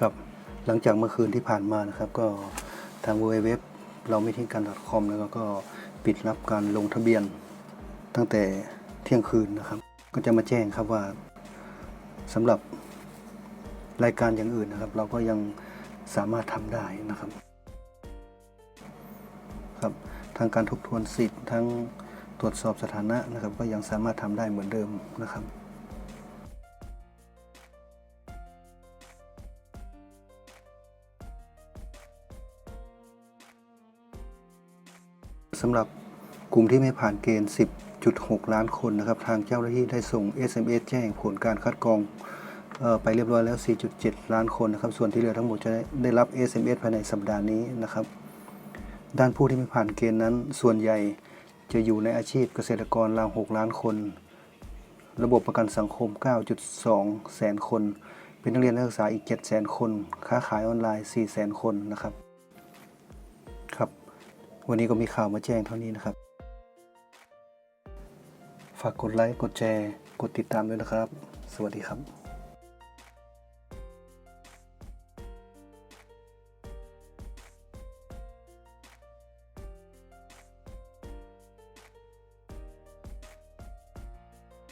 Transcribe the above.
ครับ หลังจากเมื่อคืนที่ผ่านมานะครับ ก็ทาง w w w เราไม่ทิ้งกัน .com แล้วก็ปิดรับการลงทะเบียน ตั้งแต่เที่ยงคืนนะครับ ก็จะมาแจ้งครับว่าสำหรับรายการอย่างอื่นนะครับ เราก็ยังสามารถทำได้นะครับครับทางการทบทวนสิทธิ์ทั้งตรวจสอบสถานะนะครับ ก็ยังสามารถทำได้เหมือนเดิมนะครับ สำหรับกลุ่มที่ไม่ผ่านเกณฑ์ 10.6 ล้านคนนะครับ ทางเจ้าหน้าที่ได้ส่ง SMS แจ้งผลการคัดกรองออไปเรียบร้อยแล้ว 4.7 ล้านคนนะครับ ส่วนที่เหลือทั้งหมดจะได้รับ SMS ภายในสัปดาห์นี้นะครับ ด้านผู้ที่ไม่ผ่านเกณฑ์นั้น ส่วนใหญ่จะอยู่ในอาชีพเกษตรกรราว 6 ล้านคน ระบบประกันสังคม 9.2 แสนคน เป็นนักเรียนนักศึกษาอีก 7 แสนคน ค้าขายออนไลน์ 4 แสนคนนะครับ วันนี้ก็มีข่าวมาแจ้งเท่านี้นะครับ ฝากกดไลค์ กดแชร์ กดติดตามด้วยนะครับ สวัสดีครับ